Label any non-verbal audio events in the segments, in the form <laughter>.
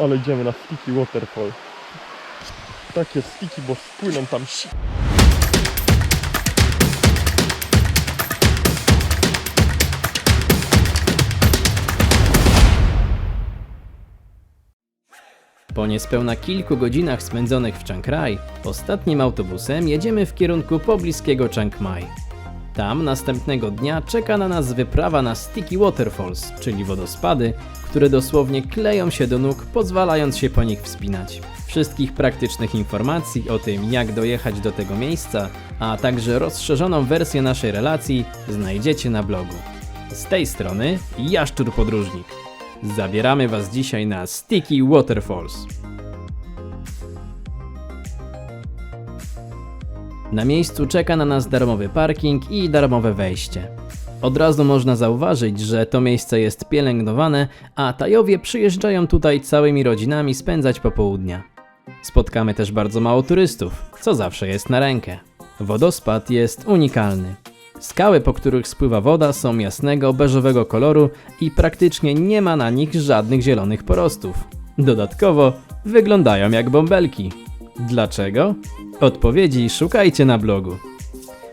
Ale idziemy na Sticky Waterfall. Takie sticky, bo spłyną tam Po niespełna kilku godzinach spędzonych w Chiang Rai, ostatnim autobusem jedziemy w kierunku pobliskiego Chiang Mai. Tam następnego dnia czeka na nas wyprawa na Sticky Waterfalls, czyli wodospady, które dosłownie kleją się do nóg, pozwalając się po nich wspinać. Wszystkich praktycznych informacji o tym, jak dojechać do tego miejsca, a także rozszerzoną wersję naszej relacji znajdziecie na blogu. Z tej strony Jaszczur Podróżnik. Zabieramy Was dzisiaj na Sticky Waterfalls. Na miejscu czeka na nas darmowy parking i darmowe wejście. Od razu można zauważyć, że to miejsce jest pielęgnowane, a Tajowie przyjeżdżają tutaj całymi rodzinami spędzać popołudnia. Spotkamy też bardzo mało turystów, co zawsze jest na rękę. Wodospad jest unikalny. Skały, po których spływa woda, są jasnego, beżowego koloru i praktycznie nie ma na nich żadnych zielonych porostów. Dodatkowo wyglądają jak bąbelki. Dlaczego? Odpowiedzi szukajcie na blogu.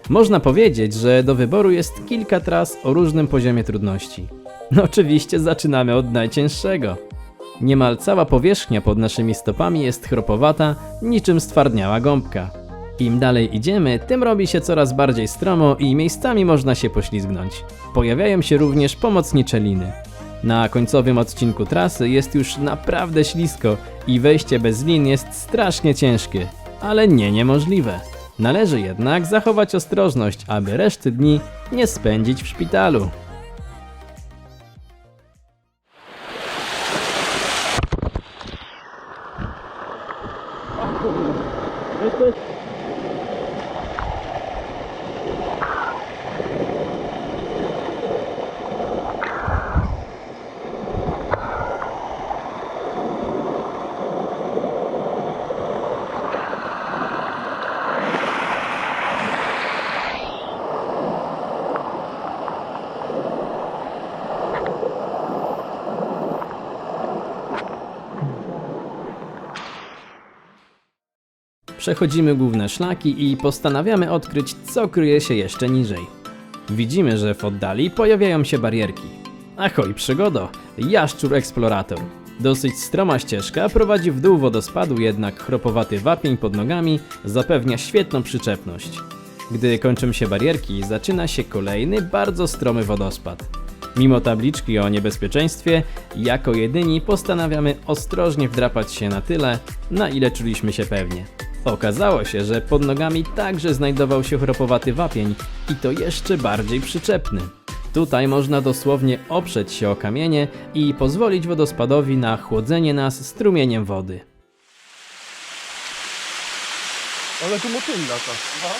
Można powiedzieć, że do wyboru jest kilka tras o różnym poziomie trudności. No oczywiście zaczynamy od najcięższego. Niemal cała powierzchnia pod naszymi stopami jest chropowata, niczym stwardniała gąbka. Im dalej idziemy, tym robi się coraz bardziej stromo i miejscami można się poślizgnąć. Pojawiają się również pomocnicze liny. Na końcowym odcinku trasy jest już naprawdę ślisko i wejście bez lin jest strasznie ciężkie, ale nie niemożliwe. Należy jednak zachować ostrożność, aby reszty dni nie spędzić w szpitalu. Przechodzimy główne szlaki i postanawiamy odkryć, co kryje się jeszcze niżej. Widzimy, że w oddali pojawiają się barierki. Ahoj, przygodo! Jaszczur Eksplorator. Dosyć stroma ścieżka prowadzi w dół wodospadu, jednak chropowaty wapień pod nogami zapewnia świetną przyczepność. Gdy kończą się barierki, zaczyna się kolejny, bardzo stromy wodospad. Mimo tabliczki o niebezpieczeństwie, jako jedyni postanawiamy ostrożnie wdrapać się na tyle, na ile czuliśmy się pewnie. Okazało się, że pod nogami także znajdował się chropowaty wapień i to jeszcze bardziej przyczepny. Tutaj można dosłownie oprzeć się o kamienie i pozwolić wodospadowi na chłodzenie nas strumieniem wody. Ale tu motyli lata. Aha.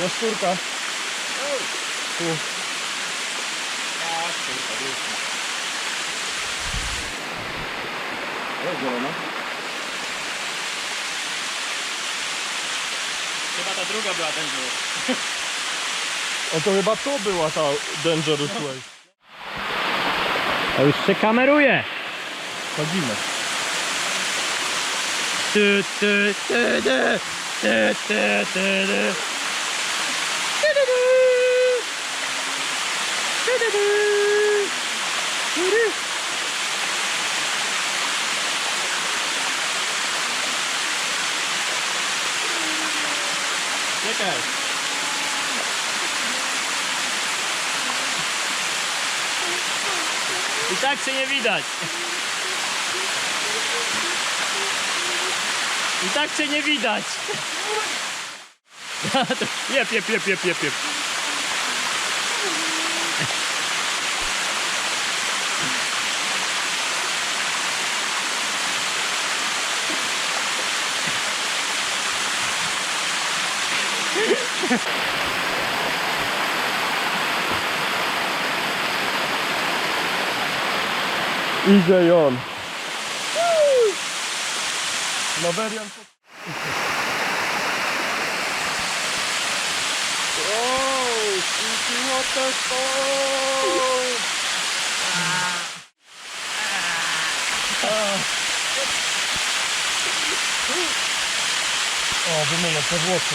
Jaszczurka. Tu. Chyba ta druga była ten. O to chyba to była ta Dangerous Way. To już się kameruje. Chodzimy. Ty, ty, ty, ty, ty, ty, ty, ty. Ty, ty. Czekaj. I tak się nie widać. I tak cię nie widać. Jep, jep, jep, jep, jep, jep. <laughs> Idzie on. Iki Waterfall! O, wymienię te włosy.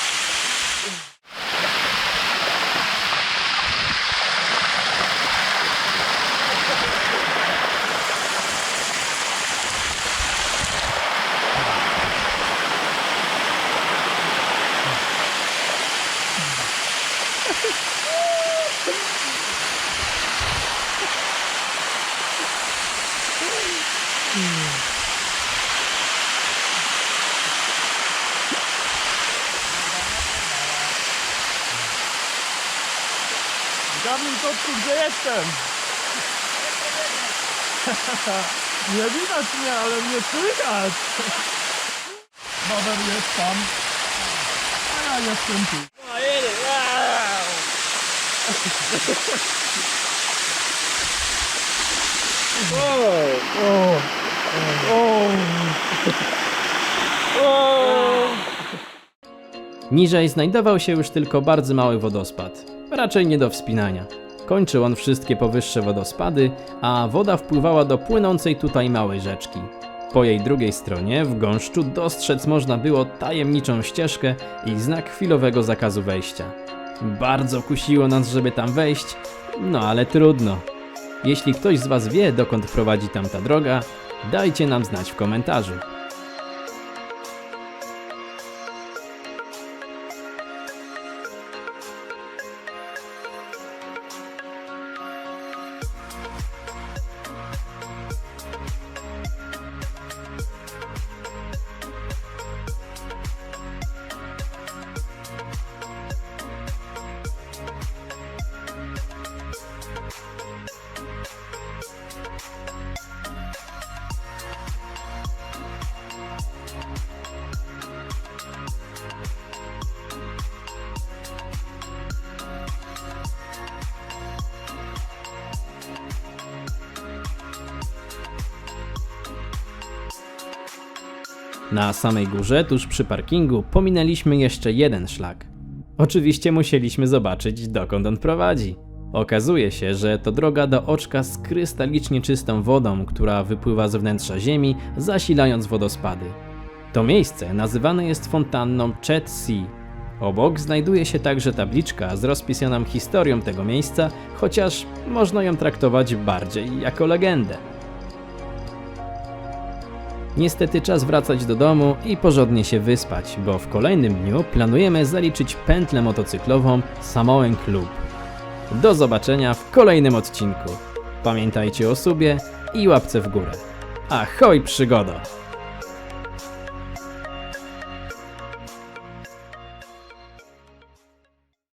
Zgadnij kotku, gdzie jestem? <laughs> nie widać mnie, ale mnie słychać. Bawer jest tam, a ja jestem tu. O, o, o. Niżej znajdował się już tylko bardzo mały wodospad, raczej nie do wspinania. Kończył on wszystkie powyższe wodospady, a woda wpływała do płynącej tutaj małej rzeczki. Po jej drugiej stronie, w gąszczu, dostrzec można było tajemniczą ścieżkę i znak chwilowego zakazu wejścia. Bardzo kusiło nas, żeby tam wejść, no ale trudno. Jeśli ktoś z Was wie, dokąd prowadzi tamta droga, dajcie nam znać w komentarzu. Na samej górze, tuż przy parkingu, pominęliśmy jeszcze jeden szlak. Oczywiście musieliśmy zobaczyć, dokąd on prowadzi. Okazuje się, że to droga do oczka z krystalicznie czystą wodą, która wypływa z wnętrza ziemi, zasilając wodospady. To miejsce nazywane jest fontanną Chet Sea. Obok znajduje się także tabliczka z rozpisaną historią tego miejsca, chociaż można ją traktować bardziej jako legendę. Niestety czas wracać do domu i porządnie się wyspać, bo w kolejnym dniu planujemy zaliczyć pętlę motocyklową Samoen Club. Do zobaczenia w kolejnym odcinku. Pamiętajcie o sobie i łapce w górę. Ahoj przygodo!